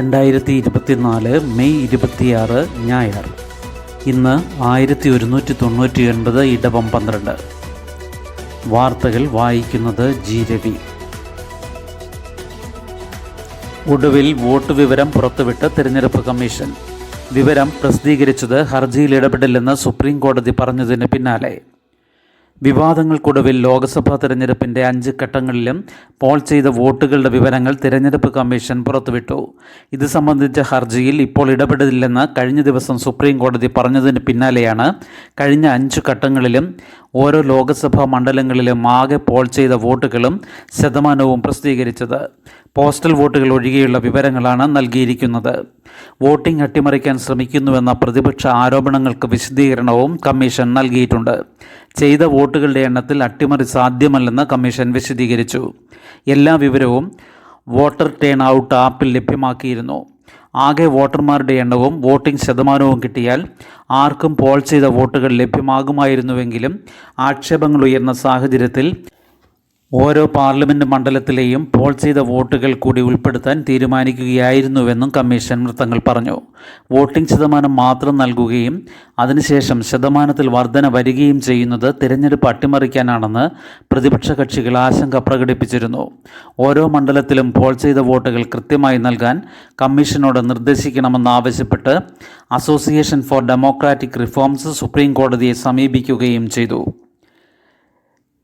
രണ്ടായിരത്തി ഇരുപത്തിനാല് മെയ് ഇരുപത്തിയാറ് ഞായർ. ഇന്ന് ആയിരത്തി ഒരുന്നൂറ്റി തൊണ്ണൂറ്റി ഒൻപത് ഇടവം പന്ത്രണ്ട്. വാർത്തകൾ വായിക്കുന്നത് ജി രവി. ഒടുവിൽ വോട്ട് വിവരം പുറത്തുവിട്ട് തിരഞ്ഞെടുപ്പ് കമ്മീഷൻ. വിവരം പ്രസിദ്ധീകരിച്ചത് ഹർജിയിൽ ഇടപെടില്ലെന്ന് സുപ്രീം കോടതി പറഞ്ഞതിന് പിന്നാലെ. വിവാദങ്ങൾക്കൊടുവിൽ ലോക്സഭാ തെരഞ്ഞെടുപ്പിന്റെ അഞ്ച് ഘട്ടങ്ങളിലും പോൾ ചെയ്ത വോട്ടുകളുടെ വിവരങ്ങൾ തിരഞ്ഞെടുപ്പ് കമ്മീഷൻ പുറത്തുവിട്ടു. ഇത് സംബന്ധിച്ച ഹർജിയിൽ ഇപ്പോൾ ഇടപെടില്ലെന്ന് കഴിഞ്ഞ ദിവസം സുപ്രീം കോടതി പറഞ്ഞതിന് പിന്നാലെയാണ് കഴിഞ്ഞ അഞ്ച് ഘട്ടങ്ങളിലും ഓരോ ലോക്സഭാ മണ്ഡലങ്ങളിലും ആകെ പോൾ ചെയ്ത വോട്ടുകളും ശതമാനവും പ്രസിദ്ധീകരിച്ചത്. പോസ്റ്റൽ വോട്ടുകൾ ഒഴികെയുള്ള വിവരങ്ങളാണ് നൽകിയിരിക്കുന്നത്. വോട്ടിംഗ് അട്ടിമറിക്കാൻ ശ്രമിക്കുന്നുവെന്ന പ്രതിപക്ഷ ആരോപണങ്ങൾക്ക് വിശദീകരണവും കമ്മീഷൻ നൽകിയിട്ടുണ്ട്. ചെയ്ത വോട്ടുകളുടെ എണ്ണത്തിൽ അട്ടിമറി സാധ്യമല്ലെന്ന് കമ്മീഷൻ വിശദീകരിച്ചു. എല്ലാ വിവരവും വോട്ടർ ടേൺ ഔട്ട് ആപ്പിൽ ലഭ്യമാക്കിയിരുന്നു. ആകെ വോട്ടർമാരുടെ എണ്ണവും വോട്ടിംഗ് ശതമാനവും കിട്ടിയാൽ ആർക്കും പോൾ ചെയ്ത വോട്ടുകൾ ലഭ്യമാകുമായിരുന്നുവെങ്കിലും ആക്ഷേപങ്ങൾ ഉയർന്ന സാഹചര്യത്തിൽ ഓരോ പാർലമെന്റ് മണ്ഡലത്തിലെയും പോൾ ചെയ്ത വോട്ടുകൾ കൂടി ഉൾപ്പെടുത്താൻ തീരുമാനിക്കുകയായിരുന്നുവെന്നും കമ്മീഷൻ വൃത്തങ്ങൾ പറഞ്ഞു. വോട്ടിംഗ് ശതമാനം മാത്രം നൽകുകയും അതിനുശേഷം ശതമാനത്തിൽ വർധന വരികയും ചെയ്യുന്നത് തിരഞ്ഞെടുപ്പ് അട്ടിമറിക്കാനാണെന്ന് പ്രതിപക്ഷ കക്ഷികൾ ആശങ്ക പ്രകടിപ്പിച്ചിരുന്നു. ഓരോ മണ്ഡലത്തിലും പോൾ ചെയ്ത വോട്ടുകൾ കൃത്യമായി നൽകാൻ കമ്മീഷനോട് നിർദ്ദേശിക്കണമെന്നാവശ്യപ്പെട്ട് association for democratic reforms supreme കോടതിയെ സമീപിക്കുകയും ചെയ്തു.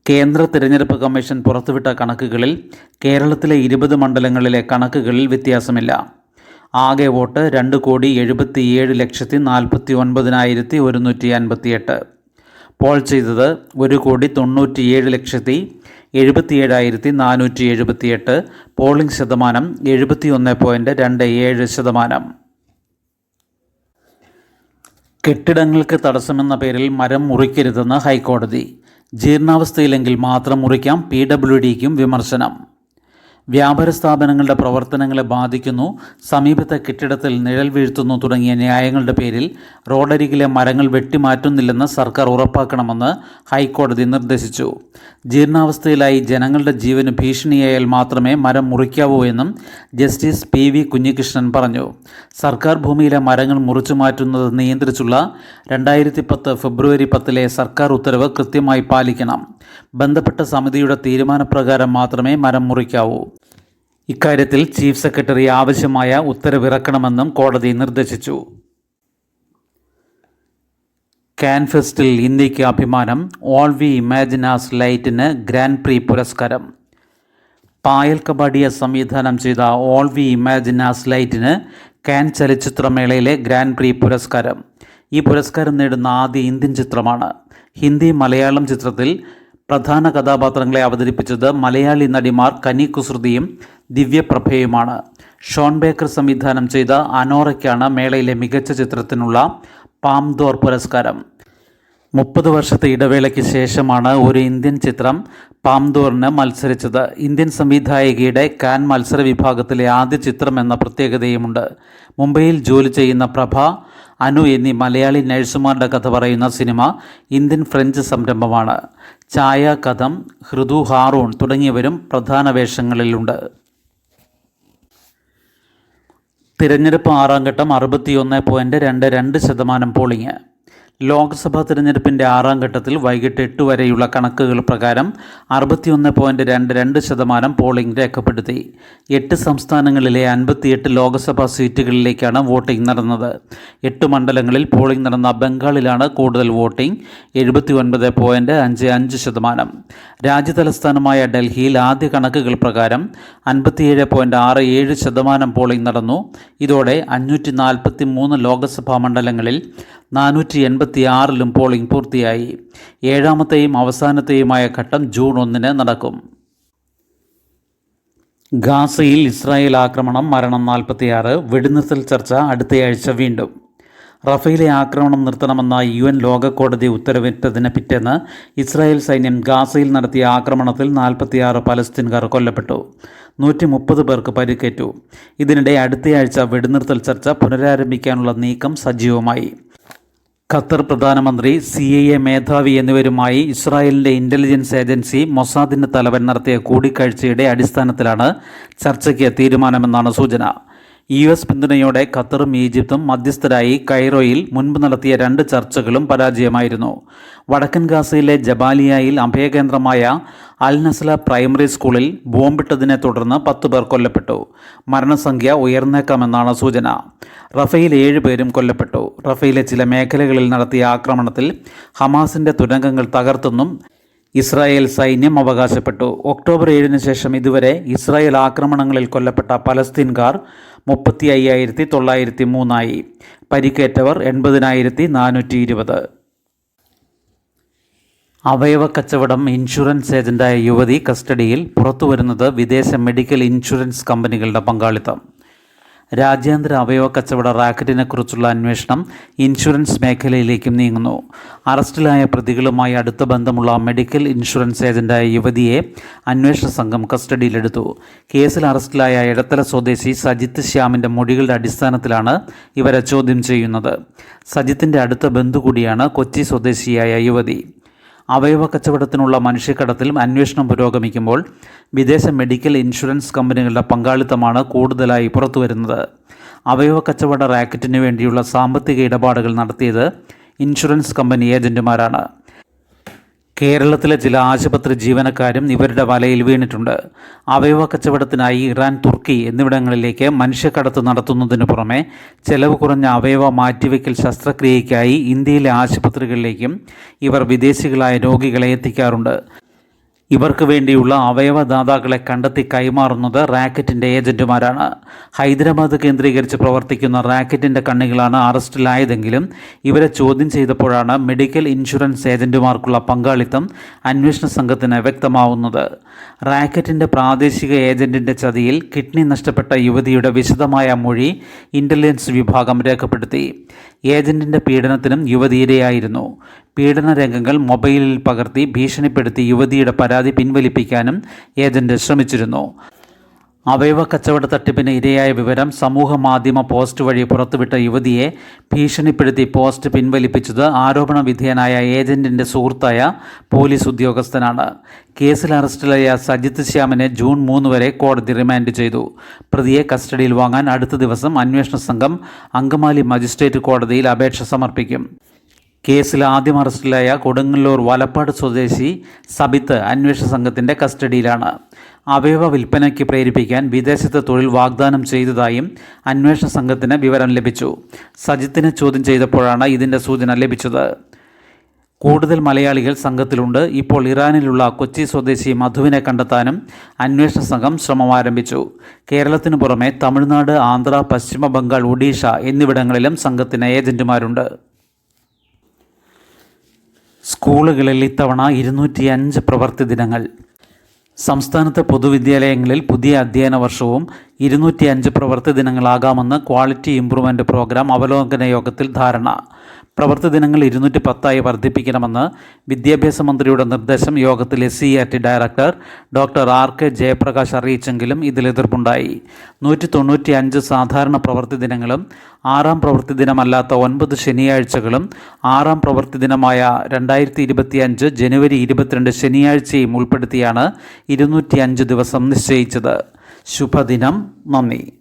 കേന്ദ്ര തിരഞ്ഞെടുപ്പ് കമ്മീഷൻ പുറത്തുവിട്ട കണക്കുകളിൽ കേരളത്തിലെ ഇരുപത് മണ്ഡലങ്ങളിലെ കണക്കുകളിൽ വ്യത്യാസമില്ല. ആകെ വോട്ട് രണ്ട് കോടി എഴുപത്തിയേഴ് ലക്ഷത്തി നാൽപ്പത്തി ഒൻപതിനായിരത്തി ഒരുന്നൂറ്റി അൻപത്തിയെട്ട്. പോൾ ചെയ്തത് ഒരു കോടി തൊണ്ണൂറ്റിയേഴ് ലക്ഷത്തി എഴുപത്തിയേഴായിരത്തി നാനൂറ്റി എഴുപത്തിയെട്ട്. പോളിംഗ് ശതമാനം എഴുപത്തിയൊന്ന് പോയിന്റ് രണ്ട് ഏഴ് ശതമാനം. കെട്ടിടങ്ങൾക്ക് തടസ്സമെന്ന പേരിൽ മരം മുറിക്കരുതെന്ന് ഹൈക്കോടതി. ജീർണാവസ്ഥയിലെങ്കിൽ മാത്രം മുറിക്കാം. പി ഡബ്ല്യു ഡിക്കും വിമർശനം. വ്യാപാര സ്ഥാപനങ്ങളുടെ പ്രവർത്തനങ്ങളെ ബാധിക്കുന്നു സമീപത്തെ കെട്ടിടത്തിൽ നിഴൽ വീഴ്ത്തുന്നു തുടങ്ങിയ ന്യായങ്ങളുടെ പേരിൽ റോഡരികിലെ മരങ്ങൾ വെട്ടിമാറ്റുന്നില്ലെന്ന് സർക്കാർ ഉറപ്പാക്കണമെന്ന് ഹൈക്കോടതി നിർദ്ദേശിച്ചു. ജീർണാവസ്ഥയിലായി ജനങ്ങളുടെ ജീവന് ഭീഷണിയായാൽ മാത്രമേ മരം മുറിക്കാവൂ എന്നും ജസ്റ്റിസ് പി വി കുഞ്ഞികൃഷ്ണൻ പറഞ്ഞു. സർക്കാർ ഭൂമിയിലെ മരങ്ങൾ മുറിച്ചു മാറ്റുന്നത് നിയന്ത്രിച്ചുള്ള രണ്ടായിരത്തി പത്ത് ഫെബ്രുവരി പത്തിലെ സർക്കാർ ഉത്തരവ് കൃത്യമായി പാലിക്കണം. ബന്ധപ്പെട്ട സമിതിയുടെ തീരുമാനപ്രകാരം മാത്രമേ മരം മുറിക്കാവൂ. ഇക്കാര്യത്തിൽ ചീഫ് സെക്രട്ടറി ആവശ്യമായ ഉത്തരവിറക്കണമെന്നും കോടതി നിർദ്ദേശിച്ചു. കാൻഫെസ്റ്റിൽ ഇന്ത്യയ്ക്ക് അഭിമാനം ഓൾ വി ഇമാജിനാസ് ലൈറ്റിന് ഗ്രാൻഡ് പ്രീ പുരസ്കാരം. പായൽ കബാഡിയ സംവിധാനം ചെയ്ത ഓൾ വി ഇമാജിനാസ് ലൈറ്റിന് കാൻ ചലച്ചിത്രമേളയിലെ ഗ്രാൻഡ് പ്രീ പുരസ്കാരം. ഈ പുരസ്കാരം നേടുന്ന ആദ്യ ഇന്ത്യൻ ചിത്രമാണ്. ഹിന്ദി മലയാളം ചിത്രത്തിൽ പ്രധാന കഥാപാത്രങ്ങളെ അവതരിപ്പിച്ചത് മലയാളി നടിമാർ കനി കുസൃതിയും ദിവ്യപ്രഭയുമാണ് ഷോൺ ബേക്കർ സംവിധാനം ചെയ്ത അനോറയ്ക്കാണ് മേളയിലെ മികച്ച ചിത്രത്തിനുള്ള പാംദോർ പുരസ്കാരം. മുപ്പത് വർഷത്തെ ഇടവേളയ്ക്ക് ശേഷമാണ് ഒരു ഇന്ത്യൻ ചിത്രം പാംദോറിന് മത്സരിച്ചത്. ഇന്ത്യൻ സംവിധായകയുടെ കാൻ മത്സര വിഭാഗത്തിലെ ആദ്യ ചിത്രം എന്ന പ്രത്യേകതയുമുണ്ട്. മുംബൈയിൽ ജോലി ചെയ്യുന്ന പ്രഭ അനു എന്നീ മലയാളി നഴ്സുമാരുടെ കഥ പറയുന്ന സിനിമ ഇന്ത്യൻ ഫ്രഞ്ച് സംരംഭമാണ്. ഛായ കഥം ഹൃദു ഹാറൂൺ തുടങ്ങിയവരും പ്രധാന വേഷങ്ങളിലുണ്ട്. തിരഞ്ഞെടുപ്പ് ആറാം ഘട്ടം അറുപത്തിയൊന്ന് പോയിന്റ് രണ്ട് രണ്ട് ശതമാനം പോളിംഗ്. ലോക്സഭാ തിരഞ്ഞെടുപ്പിന്റെ ആറാം ഘട്ടത്തിൽ വൈകിട്ട് എട്ട് വരെയുള്ള കണക്കുകൾ പ്രകാരം അറുപത്തിയൊന്ന് പോയിന്റ് രണ്ട് രണ്ട് ശതമാനം പോളിംഗ് രേഖപ്പെടുത്തി. എട്ട് സംസ്ഥാനങ്ങളിലെ അൻപത്തിയെട്ട് ലോക്സഭാ സീറ്റുകളിലേക്കാണ് വോട്ടിംഗ് നടന്നത്. എട്ട് മണ്ഡലങ്ങളിൽ പോളിംഗ് നടന്ന ബംഗാളിലാണ് കൂടുതൽ വോട്ടിംഗ് എഴുപത്തി ഒൻപത് പോയിന്റ് അഞ്ച് അഞ്ച് ശതമാനം. രാജ്യതലസ്ഥാനമായ ഡൽഹിയിൽ ആദ്യ കണക്കുകൾ പ്രകാരം അൻപത്തിയേഴ് പോയിന്റ് ആറ് ഏഴ് ശതമാനം പോളിംഗ് നടന്നു. ഇതോടെ അഞ്ഞൂറ്റി നാൽപ്പത്തി മൂന്ന് ലോക്സഭാ മണ്ഡലങ്ങളിൽ നാനൂറ്റി എൺപത്തി ആറിലും പോളിംഗ് പൂർത്തിയായി. ഏഴാമത്തെയും അവസാനത്തെയുമായ ഘട്ടം ജൂൺ ഒന്നിന് നടക്കും. ഗാസയിൽ ഇസ്രായേൽ ആക്രമണം മരണം നാൽപ്പത്തിയാറ് വെടിനിർത്തൽ ചർച്ച അടുത്തയാഴ്ച വീണ്ടും. റഫേലെ ആക്രമണം നിർത്തണമെന്ന യു എൻ ലോക കോടതി ഉത്തരവിട്ടതിന് പിറ്റേന്ന് ഇസ്രായേൽ സൈന്യം ഗാസയിൽ നടത്തിയ ആക്രമണത്തിൽ നാൽപ്പത്തിയാറ് പലസ്തീൻകാർ കൊല്ലപ്പെട്ടു. നൂറ്റി മുപ്പത് പേർക്ക് പരിക്കേറ്റു. ഇതിനിടെ അടുത്തയാഴ്ച വെടിനിർത്തൽ ചർച്ച പുനരാരംഭിക്കാനുള്ള നീക്കം സജീവമായി. ഖത്തർ പ്രധാനമന്ത്രി സി ഐ എ മേധാവി എന്നിവരുമായി ഇസ്രായേലിന്റെ ഇന്റലിജൻസ് ഏജൻസി മൊസാദിന്റെ തലവൻ നടത്തിയ കൂടിക്കാഴ്ചയുടെ അടിസ്ഥാനത്തിലാണ് ചർച്ചയ്ക്ക് തീരുമാനമെന്നാണ് സൂചന. യു എസ് പിന്തുണയോടെ ഖത്തറും ഈജിപ്തും മധ്യസ്ഥരായി കൈറോയിൽ മുൻപ് നടത്തിയ രണ്ട് ചർച്ചകളും പരാജയമായിരുന്നു. വടക്കൻ ഗാസയിലെ ജബാലിയയിൽ അഭയകേന്ദ്രമായ അൽ നസ്ല പ്രൈമറി സ്കൂളിൽ ബോംബിട്ടതിനെ തുടർന്ന് പത്ത് പേർ കൊല്ലപ്പെട്ടു. മരണസംഖ്യ ഉയർന്നേക്കാമെന്നാണ് സൂചന. റഫയിൽ ഏഴ് പേരും കൊല്ലപ്പെട്ടു. റഫയിലെ ചില മേഖലകളിൽ നടത്തിയ ആക്രമണത്തിൽ ഹമാസിന്റെ തുരങ്കങ്ങൾ തകർത്തെന്നും ഇസ്രായേൽ സൈന്യം അവകാശപ്പെട്ടു. ഒക്ടോബർ ഏഴിന് ശേഷം ഇതുവരെ ഇസ്രായേൽ ആക്രമണങ്ങളിൽ കൊല്ലപ്പെട്ട പലസ്തീൻകാർ മുപ്പത്തി അയ്യായിരത്തി തൊള്ളായിരത്തി മൂന്നായി. പരിക്കേറ്റവർ എൺപതിനായിരത്തി നാനൂറ്റി ഇരുപത്. അവയവ കച്ചവടം ഇൻഷുറൻസ് ഏജന്റായ യുവതി കസ്റ്റഡിയിൽ പുറത്തുവരുന്നത് വിദേശ മെഡിക്കൽ ഇൻഷുറൻസ് കമ്പനികളുടെ പങ്കാളിത്തം. രാജ്യാന്തര അവയവ കച്ചവട റാക്കറ്റിനെക്കുറിച്ചുള്ള അന്വേഷണം ഇൻഷുറൻസ് മേഖലയിലേക്കും നീങ്ങുന്നു. അറസ്റ്റിലായ പ്രതികളുമായി അടുത്ത ബന്ധമുള്ള മെഡിക്കൽ ഇൻഷുറൻസ് ഏജന്റായ യുവതിയെ അന്വേഷണ സംഘം കസ്റ്റഡിയിലെടുത്തു. കേസിൽ അറസ്റ്റിലായ ഇടത്തല സ്വദേശി സജിത്ത് ശ്യാമിന്റെ മൊഴികളുടെ അടിസ്ഥാനത്തിലാണ് ഇവരെ ചോദ്യം ചെയ്യുന്നത്. സജിത്തിന്റെ അടുത്ത ബന്ധു കൂടിയാണ് കൊച്ചി സ്വദേശിയായ യുവതി. അവയവ കച്ചവടത്തിനുള്ള മനുഷ്യക്കടത്തിൽ അന്വേഷണം പുരോഗമിക്കുമ്പോൾ വിദേശ മെഡിക്കൽ ഇൻഷുറൻസ് കമ്പനികളുടെ പങ്കാളിത്തമാണ് കൂടുതലായി പുറത്തുവരുന്നത്. അവയവ കച്ചവട റാക്കറ്റിനു വേണ്ടിയുള്ള സാമ്പത്തിക ഇടപാടുകൾ നടത്തിയത് ഇൻഷുറൻസ് കമ്പനി ഏജന്റുമാരാണ്. കേരളത്തിലെ ചില ആശുപത്രി ജീവനക്കാരും ഇവരുടെ വലയിൽ വീണിട്ടുണ്ട്. അവയവ കച്ചവടത്തിനായി ഇറാൻ തുർക്കി എന്നിവിടങ്ങളിലേക്ക് മനുഷ്യക്കടത്ത് നടത്തുന്നതിന് പുറമെ ചെലവ് കുറഞ്ഞ അവയവ മാറ്റിവെക്കൽ ശസ്ത്രക്രിയയ്ക്കായി ഇന്ത്യയിലെ ആശുപത്രികളിലേക്കും ഇവർ വിദേശികളായ രോഗികളെ എത്തിക്കാറുണ്ട്. ഇവർക്ക് വേണ്ടിയുള്ള അവയവദാതാക്കളെ കണ്ടെത്തി കൈമാറുന്നത് റാക്കറ്റിന്റെ ഏജന്റുമാരാണ്. ഹൈദരാബാദ് കേന്ദ്രീകരിച്ച് പ്രവർത്തിക്കുന്ന റാക്കറ്റിന്റെ കണ്ണികളാണ് അറസ്റ്റിലായതെങ്കിലും ഇവരെ ചോദ്യം ചെയ്തപ്പോഴാണ് മെഡിക്കൽ ഇൻഷുറൻസ് ഏജന്റുമാർക്കുള്ള പങ്കാളിത്തം അന്വേഷണ സംഘത്തിന് വ്യക്തമാവുന്നത്. റാക്കറ്റിന്റെ പ്രാദേശിക ഏജന്റിന്റെ ചതിയിൽ കിഡ്നി നഷ്ടപ്പെട്ട യുവതിയുടെ വിശദമായ മൊഴി ഇന്റലിജൻസ് വിഭാഗം രേഖപ്പെടുത്തി. ഏജന്റിന്റെ പീഡനത്തിനും യുവതി ഇരയായിരുന്നു പീഡന രംഗങ്ങൾ മൊബൈലിൽ പകർത്തി ഭീഷണിപ്പെടുത്തി യുവതിയുടെ പരാതി പിൻവലിപ്പിക്കാനും ഏജന്റ് ശ്രമിച്ചിരുന്നു. അവയവ കച്ചവട തട്ടിപ്പിന് ഇരയായ വിവരം സമൂഹ മാധ്യമ പോസ്റ്റ് വഴി പുറത്തുവിട്ട യുവതിയെ ഭീഷണിപ്പെടുത്തി പോസ്റ്റ് പിൻവലിപ്പിച്ചത് ആരോപണ വിധേയനായ ഏജന്റിന്റെ സുഹൃത്തായ പോലീസ് ഉദ്യോഗസ്ഥനാണ്. കേസിൽ അറസ്റ്റിലായ സജിത് ശ്യാമിനെ ജൂൺ മൂന്ന് വരെ കോടതി റിമാൻഡ് ചെയ്തു. പ്രതിയെ കസ്റ്റഡിയിൽ വാങ്ങാൻ അടുത്ത ദിവസം അന്വേഷണ സംഘം അങ്കമാലി മജിസ്ട്രേറ്റ് കോടതിയിൽ അപേക്ഷ സമർപ്പിക്കും. കേസിൽ ആദ്യം അറസ്റ്റിലായ കൊടുങ്ങല്ലൂർ വലപ്പാട് സ്വദേശി സബിത്ത് അന്വേഷണ സംഘത്തിന്റെ കസ്റ്റഡിയിലാണ്. അവയവ വിൽപ്പനയ്ക്ക് പ്രേരിപ്പിക്കാൻ വിദേശത്ത് തൊഴിൽ വാഗ്ദാനം ചെയ്തതായും അന്വേഷണ സംഘത്തിന് വിവരം ലഭിച്ചു. സജിത്തിനെ ചോദ്യം ചെയ്തപ്പോഴാണ് ഇതിന്റെ സൂചന ലഭിച്ചത്. കൂടുതൽ മലയാളികൾ സംഘത്തിലുണ്ട്. ഇപ്പോൾ ഇറാനിലുള്ള കൊച്ചി സ്വദേശി മധുവിനെ കണ്ടെത്താനും അന്വേഷണ സംഘം ശ്രമം ആരംഭിച്ചു കേരളത്തിനു പുറമെ തമിഴ്നാട് ആന്ധ്ര പശ്ചിമ ബംഗാൾ ഒഡീഷ എന്നിവിടങ്ങളിലും സംഘത്തിന് ഏജന്റുമാരുണ്ട്. സ്കൂളുകളിൽ ഇത്തവണ ഇരുന്നൂറ്റി അഞ്ച് പ്രവൃത്തി ദിനങ്ങൾ. സംസ്ഥാനത്തെ പൊതുവിദ്യാലയങ്ങളിൽ പുതിയ അധ്യയന വർഷവും ഇരുന്നൂറ്റി അഞ്ച് പ്രവൃത്തി ദിനങ്ങളാകാമെന്ന് ക്വാളിറ്റി ഇംപ്രൂവ്മെന്റ് പ്രോഗ്രാം അവലോകന യോഗത്തിൽ ധാരണ. പ്രവൃത്തി ദിനങ്ങൾ ഇരുന്നൂറ്റി പത്തായി വർദ്ധിപ്പിക്കണമെന്ന് വിദ്യാഭ്യാസ മന്ത്രിയുടെ നിർദ്ദേശം യോഗത്തിൽ S C T director doctor R K Jayaprakash അറിയിച്ചെങ്കിലും ഇതിൽ എതിർപ്പുണ്ടായി. നൂറ്റി തൊണ്ണൂറ്റി അഞ്ച് സാധാരണ പ്രവൃത്തി ദിനങ്ങളും ആറാം പ്രവൃത്തി ദിനമല്ലാത്ത ഒൻപത് ശനിയാഴ്ചകളും ആറാം പ്രവൃത്തി ദിനമായ രണ്ടായിരത്തി ഇരുപത്തിയഞ്ച് ജനുവരി ഇരുപത്തിരണ്ട് ശനിയാഴ്ചയും ഉൾപ്പെടുത്തിയാണ് ഇരുന്നൂറ്റി അഞ്ച് ദിവസം നിശ്ചയിച്ചത്. ശുഭദിനം. നന്ദി.